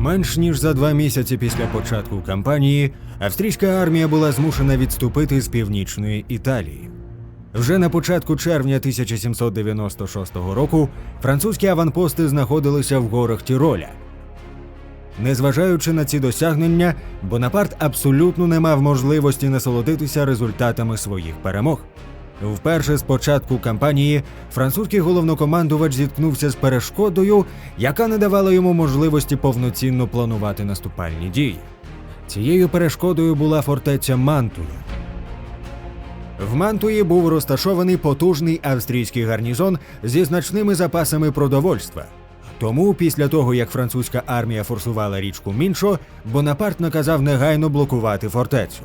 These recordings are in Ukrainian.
Менш ніж за два місяці після початку кампанії австрійська армія була змушена відступити з північної Італії. Вже на початку червня 1796 року французькі аванпости знаходилися в горах Тіроля. Незважаючи на ці досягнення, Бонапарт абсолютно не мав можливості насолодитися результатами своїх перемог. Вперше з початку кампанії французький головнокомандувач зіткнувся з перешкодою, яка не давала йому можливості повноцінно планувати наступальні дії. Цією перешкодою була фортеця Мантуя. В Мантуї був розташований потужний австрійський гарнізон зі значними запасами продовольства. Тому, після того як французька армія форсувала річку Міншо, Бонапарт наказав негайно блокувати фортецю.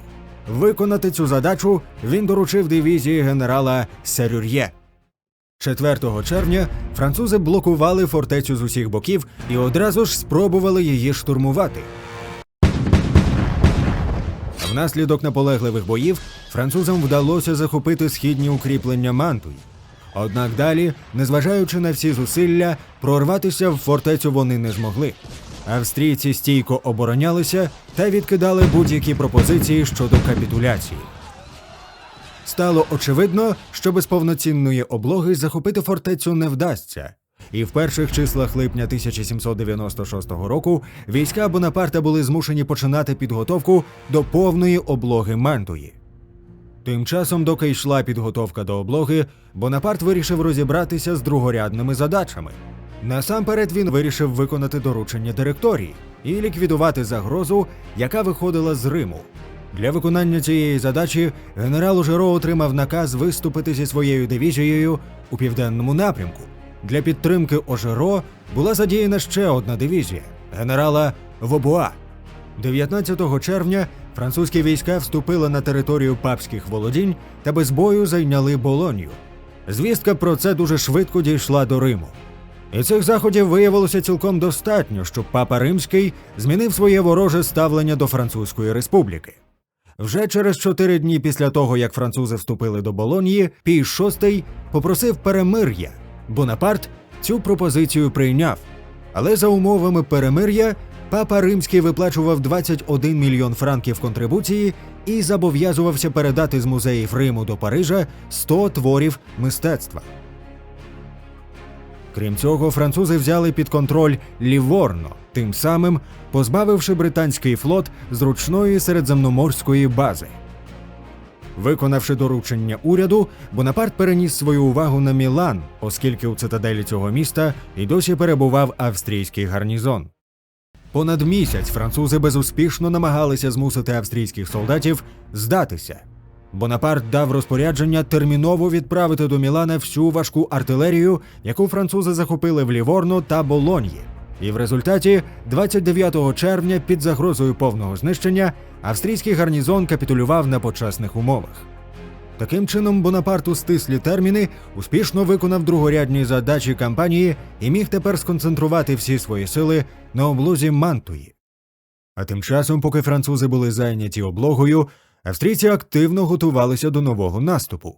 Виконати цю задачу він доручив дивізії генерала Серюр'є. 4 червня французи блокували фортецю з усіх боків і одразу ж спробували її штурмувати. Внаслідок наполегливих боїв французам вдалося захопити східні укріплення Мантуї. Однак далі, незважаючи на всі зусилля, прорватися в фортецю вони не змогли. Австрійці стійко оборонялися та відкидали будь-які пропозиції щодо капітуляції. Стало очевидно, що без повноцінної облоги захопити фортецю не вдасться. І в перших числах липня 1796 року війська Бонапарта були змушені починати підготовку до повної облоги Мантуї. Тим часом, доки йшла підготовка до облоги, Бонапарт вирішив розібратися з другорядними задачами. Насамперед він вирішив виконати доручення директорії і ліквідувати загрозу, яка виходила з Риму. Для виконання цієї задачі генерал Жиро отримав наказ виступити зі своєю дивізією у південному напрямку. Для підтримки Ожеро була задіяна ще одна дивізія генерала Вобуа. 19 червня французькі війська вступили на територію папських володінь та без бою зайняли Болонью. Звістка про це дуже швидко дійшла до Риму. І цих заходів виявилося цілком достатньо, щоб папа Римський змінив своє вороже ставлення до Французької республіки. Вже через чотири дні після того, як французи вступили до Болонії, Пій VI попросив перемир'я. Бонапарт цю пропозицію прийняв. Але за умовами перемир'я папа Римський виплачував 21 мільйон франків контрибуції і зобов'язувався передати з музеїв Риму до Парижа 100 творів мистецтва. Крім цього, французи взяли під контроль Ліворно, тим самим позбавивши британський флот зручної середземноморської бази. Виконавши доручення уряду, Бонапарт переніс свою увагу на Мілан, оскільки у цитаделі цього міста і досі перебував австрійський гарнізон. Понад місяць французи безуспішно намагалися змусити австрійських солдатів здатися. Бонапарт дав розпорядження терміново відправити до Мілана всю важку артилерію, яку французи захопили в Ліворно та Болоньї. І в результаті, 29 червня, під загрозою повного знищення, австрійський гарнізон капітулював на почесних умовах. Таким чином, Бонапарт у стислі терміни успішно виконав другорядні задачі кампанії і міг тепер сконцентрувати всі свої сили на облозі Мантуї. А тим часом, поки французи були зайняті облогою, австрійці активно готувалися до нового наступу.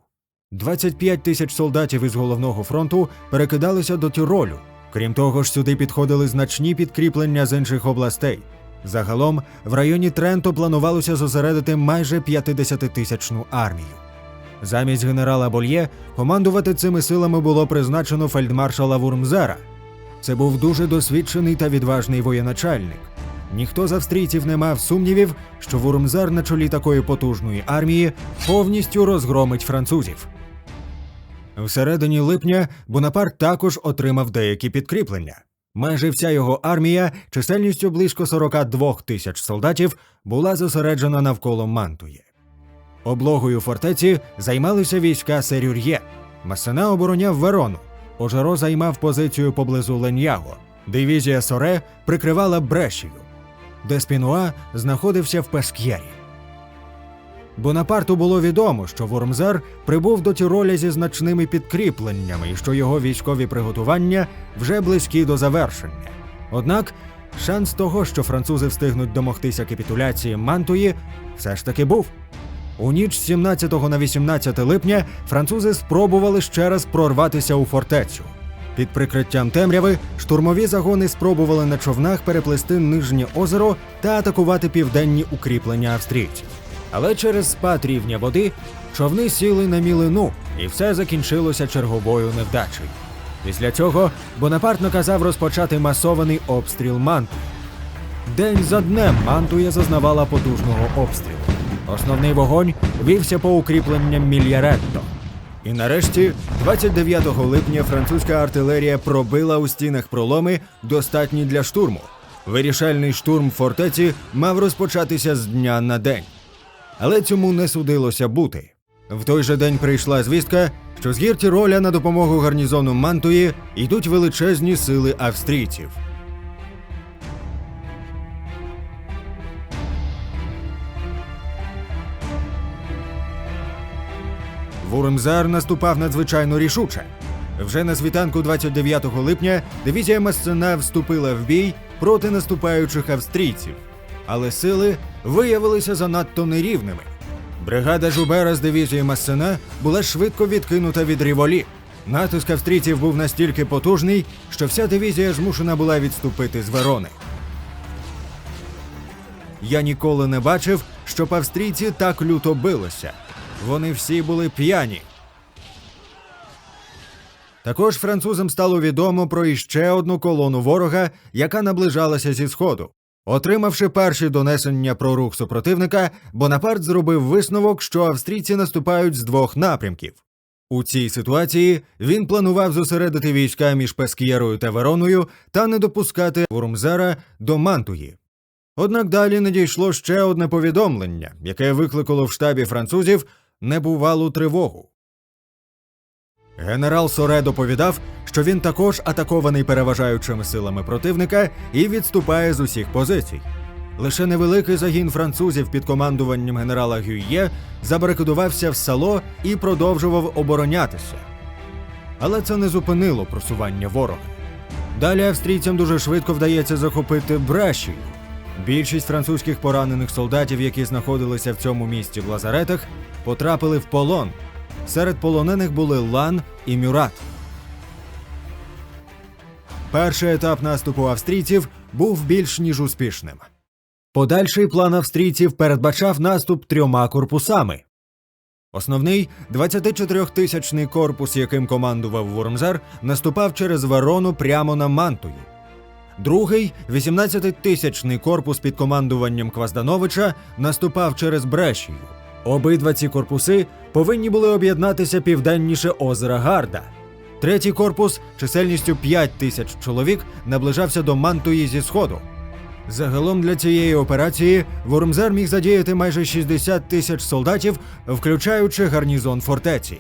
25 тисяч солдатів із головного фронту перекидалися до Тіролю. Крім того ж, сюди підходили значні підкріплення з інших областей. Загалом в районі Тренто планувалося зосередити майже 50-тисячну армію. Замість генерала Больє командувати цими силами було призначено фельдмаршала Вурмзера. Це був дуже досвідчений та відважний воєначальник. Ніхто з австрійців не мав сумнівів, що Вурмзер на чолі такої потужної армії повністю розгромить французів. Всередині липня Бонапарт також отримав деякі підкріплення. Майже вся його армія, чисельністю близько 42 тисяч солдатів, була зосереджена навколо Мантуї. Облогою фортеці займалися війська Серюр'є. Масена обороняв Верону. Ожеро займав позицію поблизу Леньяго. Дивізія Соре прикривала Брешію. Деспінуа знаходився в Песк'єрі. Бонапарту було відомо, що Вормзер прибув до Тіроля зі значними підкріпленнями і що його військові приготування вже близькі до завершення. Однак шанс того, що французи встигнуть домогтися капітуляції Мантуї, все ж таки був. У ніч з 17 на 18 липня французи спробували ще раз прорватися у фортецю. Під прикриттям темряви штурмові загони спробували на човнах переплисти нижнє озеро та атакувати південні укріплення австрійців. Але через спад рівня води човни сіли на мілину, і все закінчилося черговою невдачею. Після цього Бонапарт наказав розпочати масований обстріл Мантуї. День за днем Мантуя зазнавала потужного обстрілу. Основний вогонь вівся по укріпленням Мільяретто. І нарешті, 29 липня, французька артилерія пробила у стінах проломи, достатні для штурму. Вирішальний штурм фортеці мав розпочатися з дня на день. Але цьому не судилося бути. В той же день прийшла звістка, що з гір Тіроля на допомогу гарнізону Мантуї йдуть величезні сили австрійців. Вуремзар наступав надзвичайно рішуче. Вже на світанку 29 липня дивізія Массена вступила в бій проти наступаючих австрійців, але сили виявилися занадто нерівними. Бригада Жубера з дивізії Массена була швидко відкинута від ріволі. Натиск австрійців був настільки потужний, що вся дивізія змушена була відступити з Верони. Я ніколи не бачив, щоб австрійці так люто билися. Вони всі були п'яні. Також французам стало відомо про іще одну колону ворога, яка наближалася зі сходу. Отримавши перші донесення про рух супротивника, Бонапарт зробив висновок, що австрійці наступають з двох напрямків. У цій ситуації він планував зосередити війська між Пескієрою та Вероною та не допускати Вурмзара до Мантуї. Однак далі надійшло ще одне повідомлення, яке викликало в штабі французів небувалу тривогу. Генерал Соре доповідав, що він також атакований переважаючими силами противника і відступає з усіх позицій. Лише невеликий загін французів під командуванням генерала Гюйє забарикадувався в сало і продовжував оборонятися. Але це не зупинило просування ворога. Далі австрійцям дуже швидко вдається захопити Брешію. Більшість французьких поранених солдатів, які знаходилися в цьому місті в лазаретах, потрапили в полон. Серед полонених були Лан і Мюрат. Перший етап наступу австрійців був більш ніж успішним. Подальший план австрійців передбачав наступ трьома корпусами. Основний 24-тисячний корпус, яким командував Вурмзар, наступав через Верону прямо на Мантую. Другий 18-тисячний корпус під командуванням Кваздановича наступав через Брешію. Обидва ці корпуси повинні були об'єднатися південніше озера Гарда. Третій корпус чисельністю 5 тисяч чоловік наближався до Мантуї зі сходу. Загалом для цієї операції Вурмзар міг задіяти майже 60 тисяч солдатів, включаючи гарнізон фортеці.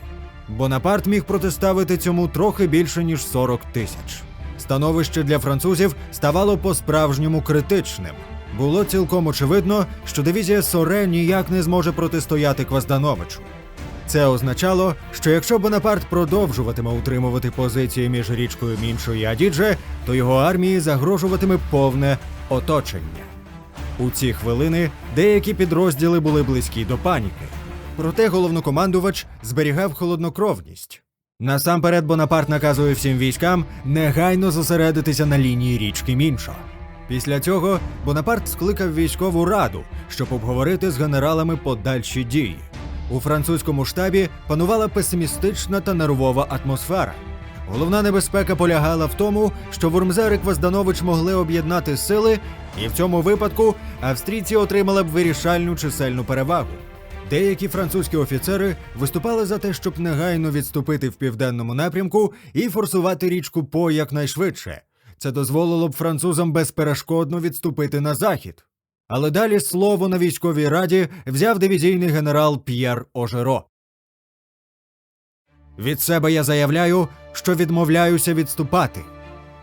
Бонапарт міг протиставити цьому трохи більше ніж 40 тисяч. Становище для французів ставало по-справжньому критичним. Було цілком очевидно, що дивізія Соре ніяк не зможе протистояти Кваздановичу. Це означало, що якщо Бонапарт продовжуватиме утримувати позиції між річкою Міншо і Адідже, то його армії загрожуватиме повне оточення. У ці хвилини деякі підрозділи були близькі до паніки. Проте головнокомандувач зберігав холоднокровність. Насамперед Бонапарт наказує всім військам негайно зосередитися на лінії річки Міншо. Після цього Бонапарт скликав військову раду, щоб обговорити з генералами подальші дії. У французькому штабі панувала песимістична та нервова атмосфера. Головна небезпека полягала в тому, що Вурмзер і Квазданович могли об'єднати сили, і в цьому випадку австрійці отримали б вирішальну чисельну перевагу. Деякі французькі офіцери виступали за те, щоб негайно відступити в південному напрямку і форсувати річку По якнайшвидше. Це дозволило б французам безперешкодно відступити на захід. Але далі слово на військовій раді взяв дивізійний генерал П'єр Ожеро. Від себе я заявляю, що відмовляюся відступати.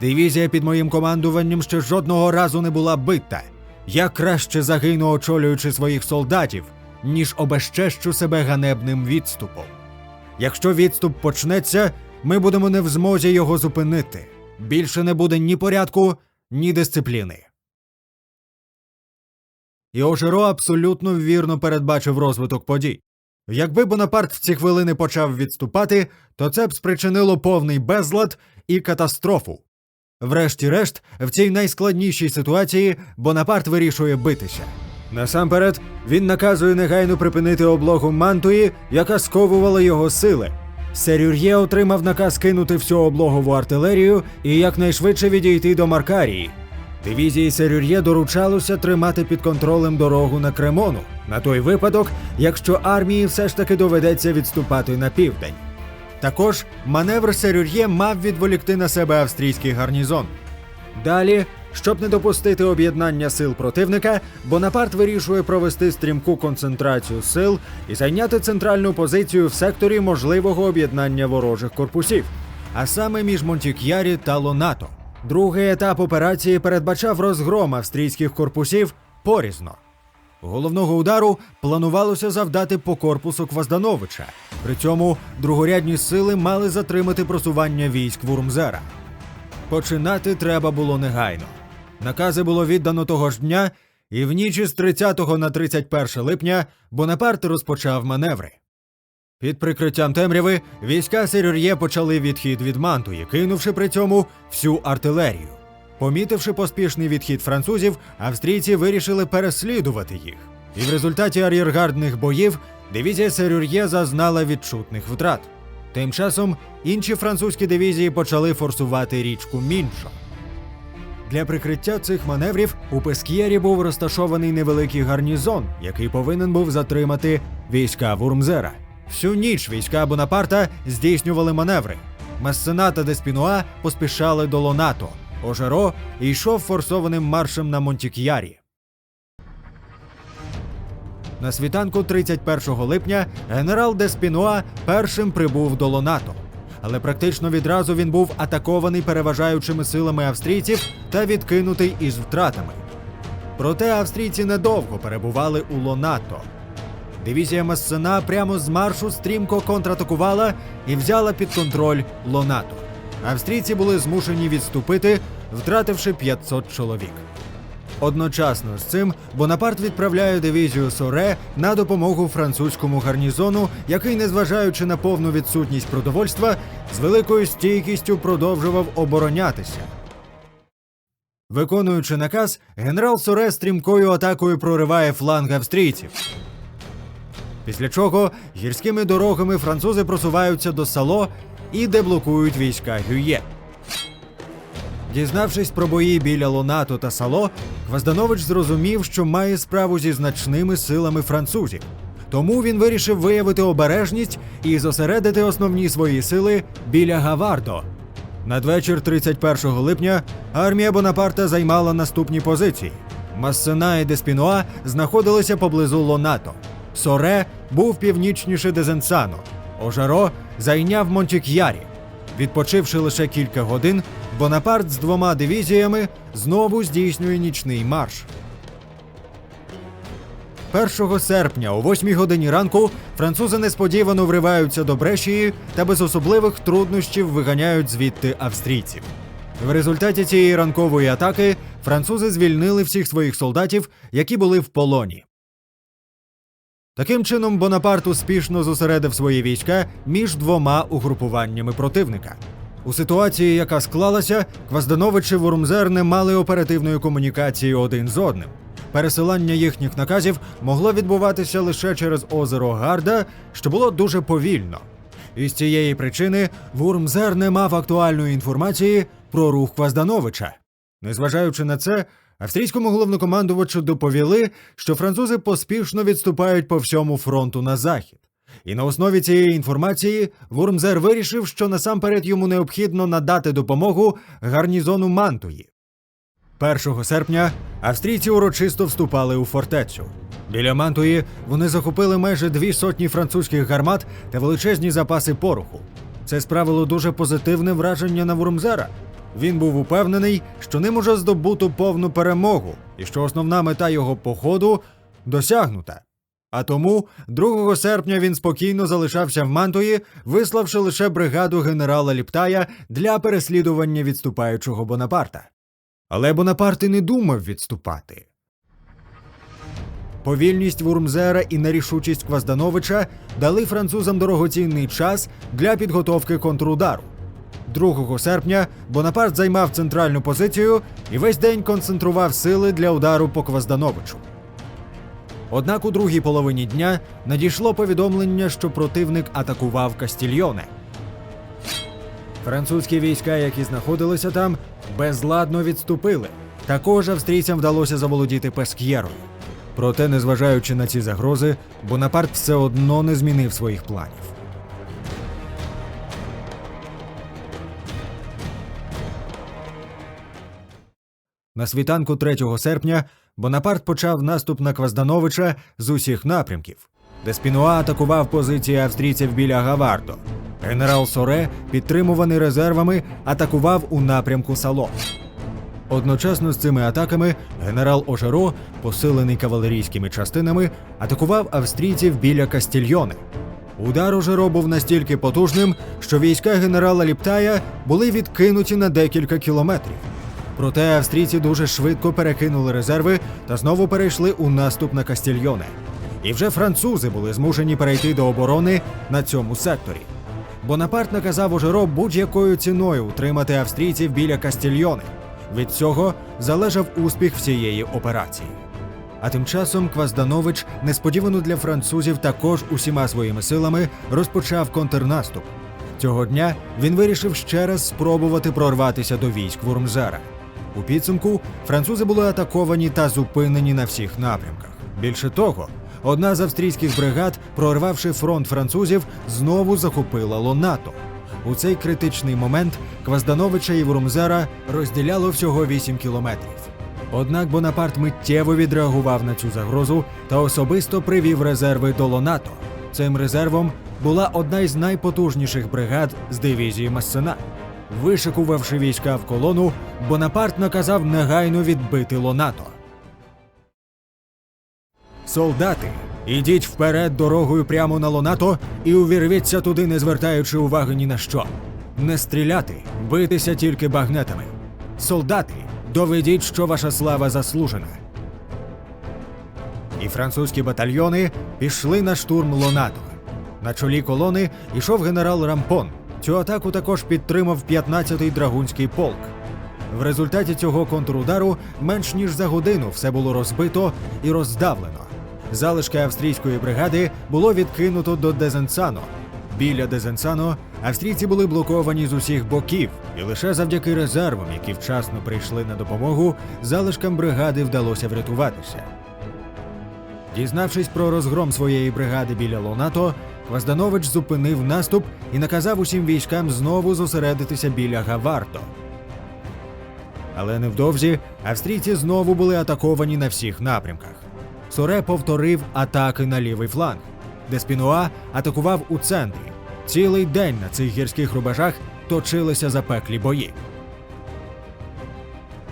Дивізія під моїм командуванням ще жодного разу не була бита. Я краще загину, очолюючи своїх солдатів, ніж обещещу себе ганебним відступом. Якщо відступ почнеться, ми будемо не в змозі його зупинити. Більше не буде ні порядку, ні дисципліни. І Ожеро абсолютно вірно передбачив розвиток подій. Якби Бонапарт в ці хвилини почав відступати, то це б спричинило повний безлад і катастрофу. Врешті-решт, в цій найскладнішій ситуації Бонапарт вирішує битися. Насамперед, він наказує негайно припинити облогу Мантуї, яка сковувала його сили. Серюр'є отримав наказ кинути всю облогову артилерію і якнайшвидше відійти до Маркарії. Дивізії Серюр'є доручалося тримати під контролем дорогу на Кремону на той випадок, якщо армії все ж таки доведеться відступати на південь. Також маневр Серюр'є мав відволікти на себе австрійський гарнізон. Далі, щоб не допустити об'єднання сил противника, Бонапарт вирішує провести стрімку концентрацію сил і зайняти центральну позицію в секторі можливого об'єднання ворожих корпусів, а саме між Монтік'ярі та Лонато. Другий етап операції передбачав розгром австрійських корпусів порізно. Головного удару планувалося завдати по корпусу Кваздановича. При цьому другорядні сили мали затримати просування військ Вурмзера. Починати треба було негайно. Накази було віддано того ж дня, і в ніч із 30 на 31 липня Бонапарт розпочав маневри. Під прикриттям темряви війська Серюр'є почали відхід від Мантуї, кинувши при цьому всю артилерію. Помітивши поспішний відхід французів, австрійці вирішили переслідувати їх. І в результаті ар'єргардних боїв дивізія Серюр'є зазнала відчутних втрат. Тим часом інші французькі дивізії почали форсувати річку Мінчо. Для прикриття цих маневрів у Песк'єрі був розташований невеликий гарнізон, який повинен був затримати війська Вурмзера. Всю ніч війська Бонапарта здійснювали маневри. Массена та Деспінуа поспішали до Лонато. Ожеро йшов форсованим маршем на Монтік'ярі. На світанку 31 липня генерал Деспінуа першим прибув до Лонато. Але практично відразу він був атакований переважаючими силами австрійців та відкинутий із втратами. Проте австрійці недовго перебували у Лонато. Дивізія Массена прямо з маршу стрімко контратакувала і взяла під контроль Лонато. Австрійці були змушені відступити, втративши 500 чоловік. Одночасно з цим Бонапарт відправляє дивізію Соре на допомогу французькому гарнізону, який, незважаючи на повну відсутність продовольства, з великою стійкістю продовжував оборонятися. Виконуючи наказ, генерал Соре стрімкою атакою прориває фланг австрійців. Після чого гірськими дорогами французи просуваються до Сало і деблокують війська Гює. Дізнавшись про бої біля Лонато та Сало, Квазданович зрозумів, що має справу зі значними силами французів. Тому він вирішив виявити обережність і зосередити основні свої сили біля Гавардо. Надвечір 31 липня армія Бонапарта займала наступні позиції. Массена і Деспінуа знаходилися поблизу Лонато. Соре був північніше Дезенсано. Ожаро зайняв Монтік'ярі. Відпочивши лише кілька годин, Бонапарт з двома дивізіями знову здійснює нічний марш. 1 серпня о 8 годині ранку французи несподівано вриваються до Брешії та без особливих труднощів виганяють звідти австрійців. В результаті цієї ранкової атаки французи звільнили всіх своїх солдатів, які були в полоні. Таким чином, Бонапарт успішно зосередив свої війська між двома угрупуваннями противника. У ситуації, яка склалася, Квазданович і Вурмзер не мали оперативної комунікації один з одним. Пересилання їхніх наказів могло відбуватися лише через озеро Гарда, що було дуже повільно. І з цієї причини Вурмзер не мав актуальної інформації про рух Кваздановича. Незважаючи на це, австрійському головнокомандувачу доповіли, що французи поспішно відступають по всьому фронту на захід. І на основі цієї інформації Вурмзер вирішив, що насамперед йому необхідно надати допомогу гарнізону Мантуї. 1 серпня австрійці урочисто вступали у фортецю. Біля Мантуї вони захопили майже дві сотні французьких гармат та величезні запаси пороху. Це справило дуже позитивне враження на Вурмзера. Він був упевнений, що ним уже здобуто повну перемогу, і що основна мета його походу досягнута. А тому 2 серпня він спокійно залишався в Мантуї, виславши лише бригаду генерала Ліптая для переслідування відступаючого Бонапарта. Але Бонапарт і не думав відступати. повільність Вурмзера і нерішучість Кваздановича дали французам дорогоцінний час для підготовки контрудару. 2 серпня Бонапарт займав центральну позицію і весь день концентрував сили для удару по Кваздановичу. Однак у другій половині дня надійшло повідомлення, що противник атакував Кастільйоне. Французькі війська, які знаходилися там, безладно відступили. Також австрійцям вдалося заволодіти Песк'єрою. Проте, незважаючи на ці загрози, Бонапарт все одно не змінив своїх планів. На світанку 3 серпня Бонапарт почав наступ на Кваздановича з усіх напрямків. Деспінуа атакував позиції австрійців біля Гавардо. Генерал Соре, підтримуваний резервами, атакував у напрямку Сало. Одночасно з цими атаками генерал Ожеро, посилений кавалерійськими частинами, атакував австрійців біля Кастільйони. Удар Ожеро був настільки потужним, що війська генерала Ліптая були відкинуті на декілька кілометрів. Проте австрійці дуже швидко перекинули резерви та знову перейшли у наступ на Кастільйоне. І вже французи були змушені перейти до оборони на цьому секторі. Бонапарт наказав Ожеро будь-якою ціною утримати австрійців біля Кастільйони. Від цього залежав успіх всієї операції. А тим часом Квазданович несподівано для французів також усіма своїми силами розпочав контрнаступ. Цього дня він вирішив ще раз спробувати прорватися до військ Вурмзера. У підсумку французи були атаковані та зупинені на всіх напрямках. Більше того, одна з австрійських бригад, прорвавши фронт французів, знову захопила Лонато. У цей критичний момент Кваздановича і Вурмзера розділяло всього 8 кілометрів. Однак Бонапарт миттєво відреагував на цю загрозу та особисто привів резерви до Лонато. Цим резервом була одна із найпотужніших бригад з дивізії Массена. Вишикувавши війська в колону, Бонапарт наказав негайно відбити Лонато. Солдати, ідіть вперед дорогою прямо на Лонато і увірвіться туди, не звертаючи уваги ні на що. Не стріляти, битися тільки багнетами. Солдати, доведіть, що ваша слава заслужена. І французькі батальйони пішли на штурм Лонато. На чолі колони йшов генерал Рампон. Цю атаку також підтримав 15-й драгунський полк. В результаті цього контрудару менш ніж за годину все було розбито і роздавлено. Залишки австрійської бригади було відкинуто до Дезенцано. Біля Дезенцано австрійці були блоковані з усіх боків, і лише завдяки резервам, які вчасно прийшли на допомогу, залишкам бригади вдалося врятуватися. Дізнавшись про розгром своєї бригади біля Лонато, Квазданович зупинив наступ і наказав усім військам знову зосередитися біля Гаварто. Але невдовзі австрійці знову були атаковані на всіх напрямках. Соре повторив атаки на лівий фланг, де Спінуа атакував у центрі. Цілий день на цих гірських рубежах точилися запеклі бої.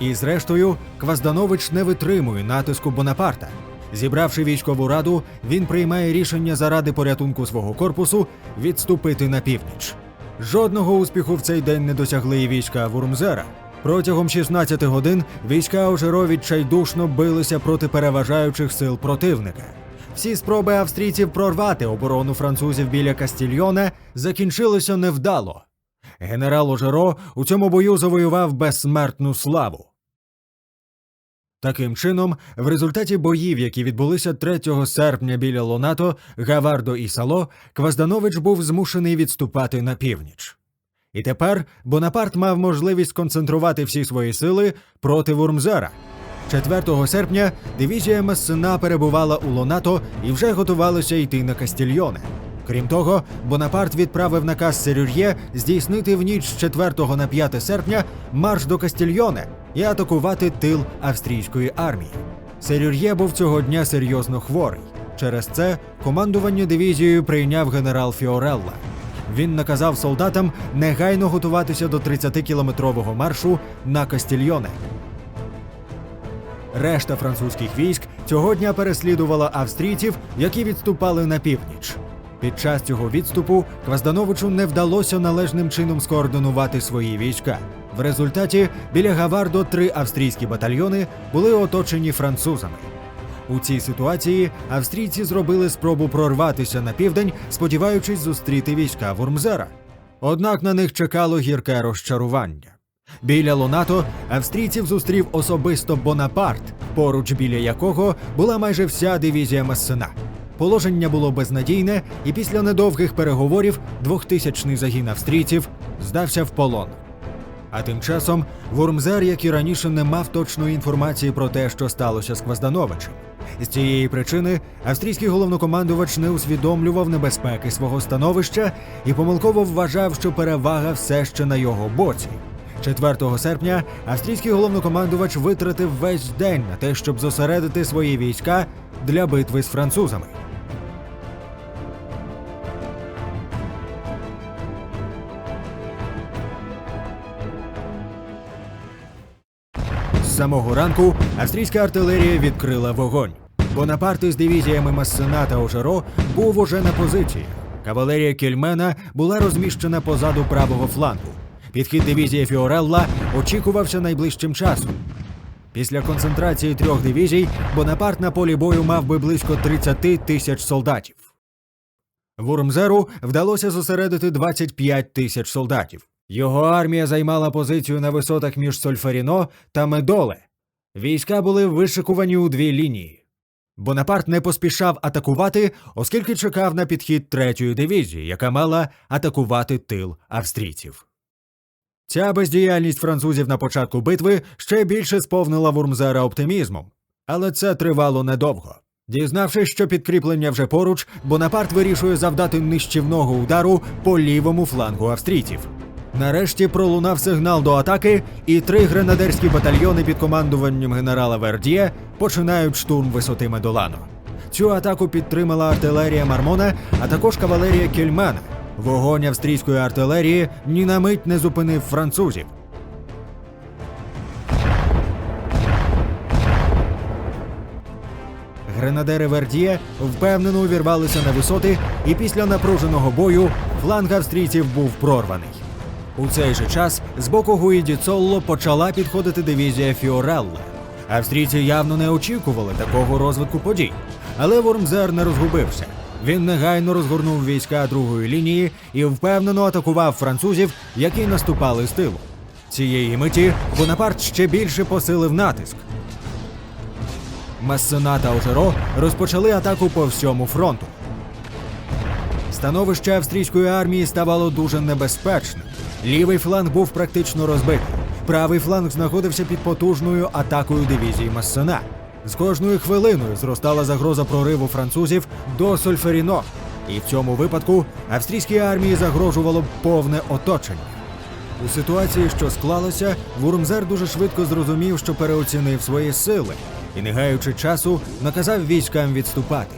І зрештою, Квазданович не витримує натиску Бонапарта. Зібравши військову раду, він приймає рішення заради порятунку свого корпусу відступити на північ. Жодного успіху в цей день не досягли і війська Вурмзера. Протягом 16 годин війська Ожеро відчайдушно билися проти переважаючих сил противника. Всі спроби австрійців прорвати оборону французів біля Кастільйона закінчилися невдало. Генерал Ожеро у цьому бою завоював безсмертну славу. Таким чином, в результаті боїв, які відбулися 3 серпня біля Лонато, Гавардо і Сало, Квазданович був змушений відступати на північ. І тепер Бонапарт мав можливість концентрувати всі свої сили проти Вурмзера. 4 серпня дивізія Массена перебувала у Лонато і вже готувалася йти на Кастільйоне. Крім того, Бонапарт відправив наказ Серюр'є здійснити в ніч з 4 на 5 серпня марш до Кастільйоне і атакувати тил австрійської армії. Серюр'є був цього дня серйозно хворий. Через це командування дивізією прийняв генерал Фіорелла. Він наказав солдатам негайно готуватися до 30-кілометрового маршу на Кастільйоне. Решта французьких військ цього дня переслідувала австрійців, які відступали на північ. Під час цього відступу Кваздановичу не вдалося належним чином скоординувати свої війська. В результаті біля Гавардо три австрійські батальйони були оточені французами. У цій ситуації австрійці зробили спробу прорватися на південь, сподіваючись зустріти війська Вурмзера. Однак на них чекало гірке розчарування. Біля Лонато австрійців зустрів особисто Бонапарт, поруч біля якого була майже вся дивізія Массена. Положення було безнадійне, і після недовгих переговорів двохтисячний загін австрійців здався в полон. А тим часом Вурмзер, як і раніше, не мав точної інформації про те, що сталося з Кваздановичем. З цієї причини австрійський головнокомандувач не усвідомлював небезпеки свого становища і помилково вважав, що перевага все ще на його боці. 4 серпня австрійський головнокомандувач витратив весь день на те, щоб зосередити свої війська для битви з французами. Самого ранку австрійська артилерія відкрила вогонь. Бонапарт із дивізіями Массена та Ожеро був уже на позиції. Кавалерія Кельмена була розміщена позаду правого флангу. Підхід дивізії Фіорелла очікувався найближчим часом. Після концентрації трьох дивізій Бонапарт на полі бою мав би близько 30 тисяч солдатів. Вурмзеру вдалося зосередити 25 тисяч солдатів. Його армія займала позицію на висотах між Сольфаріно та Медоле. Війська були вишикувані у дві лінії. Бонапарт не поспішав атакувати, оскільки чекав на підхід третьої дивізії, яка мала атакувати тил австрійців. Ця бездіяльність французів на початку битви ще більше сповнила Вурмзера оптимізмом, але це тривало недовго. Дізнавшись, що підкріплення вже поруч, Бонапарт вирішує завдати нищівного удару по лівому флангу австрійців. Нарешті пролунав сигнал до атаки, і три гренадерські батальйони під командуванням генерала Вердіє починають штурм висоти Медолано. Цю атаку підтримала артилерія Мармона, а також кавалерія Кельмана. Вогонь австрійської артилерії ні на мить не зупинив французів. Гренадери Вердіє впевнено увірвалися на висоти, і після напруженого бою фланг австрійців був прорваний. У цей же час з боку Гуїді Цолло почала підходити дивізія Фіорелла. Австрійці явно не очікували такого розвитку подій, але Вормзер не розгубився. Він негайно розгорнув війська другої лінії і впевнено атакував французів, які наступали з тилу. Цієї миті Бонапарт ще більше посилив натиск. Массена та Ожеро розпочали атаку по всьому фронту. Становище австрійської армії ставало дуже небезпечним. Лівий фланг був практично розбитий. Правий фланг знаходився під потужною атакою дивізії Массена. З кожною хвилиною зростала загроза прориву французів до Сольферіно, і в цьому випадку австрійській армії загрожувало повне оточення. У ситуації, що склалася, Вурмзер дуже швидко зрозумів, що переоцінив свої сили, і, не гаючи часу, наказав військам відступати.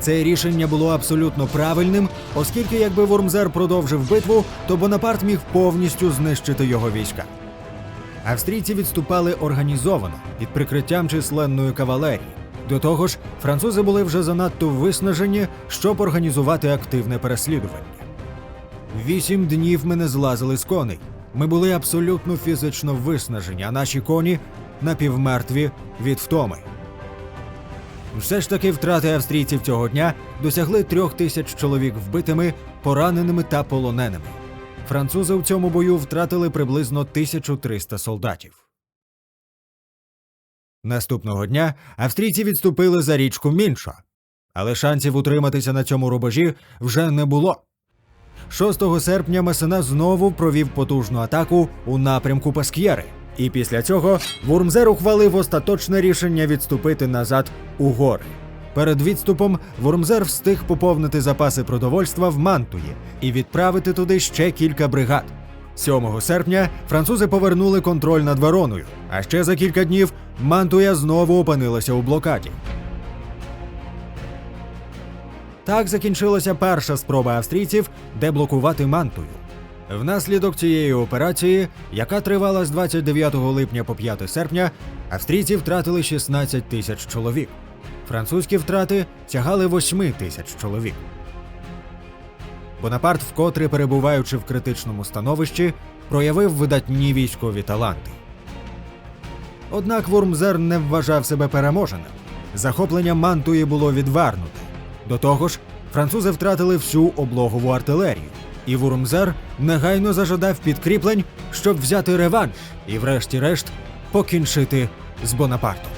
Це рішення було абсолютно правильним, оскільки якби Вурмзер продовжив битву, то Бонапарт міг повністю знищити його війська. Австрійці відступали організовано під прикриттям численної кавалерії. До того ж, французи були вже занадто виснажені, щоб організувати активне переслідування. Вісім днів ми не злазили з коней. Ми були абсолютно фізично виснажені, а наші коні напівмертві від втоми. Все ж таки втрати австрійців цього дня досягли трьох тисяч чоловік вбитими, пораненими та полоненими. Французи в цьому бою втратили приблизно 1300 солдатів. Наступного дня австрійці відступили за річку Мінчо, але шансів утриматися на цьому рубежі вже не було. 6 серпня Месена знову провів потужну атаку у напрямку Паск'єри, і після цього Вурмзер ухвалив остаточне рішення відступити назад у гори. Перед відступом Вурмзер встиг поповнити запаси продовольства в Мантуї і відправити туди ще кілька бригад. 7 серпня французи повернули контроль над Вероною, а ще за кілька днів Мантуя знову опинилася у блокаді. Так закінчилася перша спроба австрійців деблокувати Мантую. Внаслідок цієї операції, яка тривала з 29 липня по 5 серпня, австрійці втратили 16 тисяч чоловік. Французькі втрати сягали 8 тисяч чоловік. Бонапарт, вкотре перебуваючи в критичному становищі, проявив видатні військові таланти. Однак Вурмзер не вважав себе переможеним. захоплення Мантуї було відвернуте. До того ж, французи втратили всю облогову артилерію, і Вурмзер негайно зажадав підкріплень, щоб взяти реванш і, врешті-решт, покінчити з Бонапартом.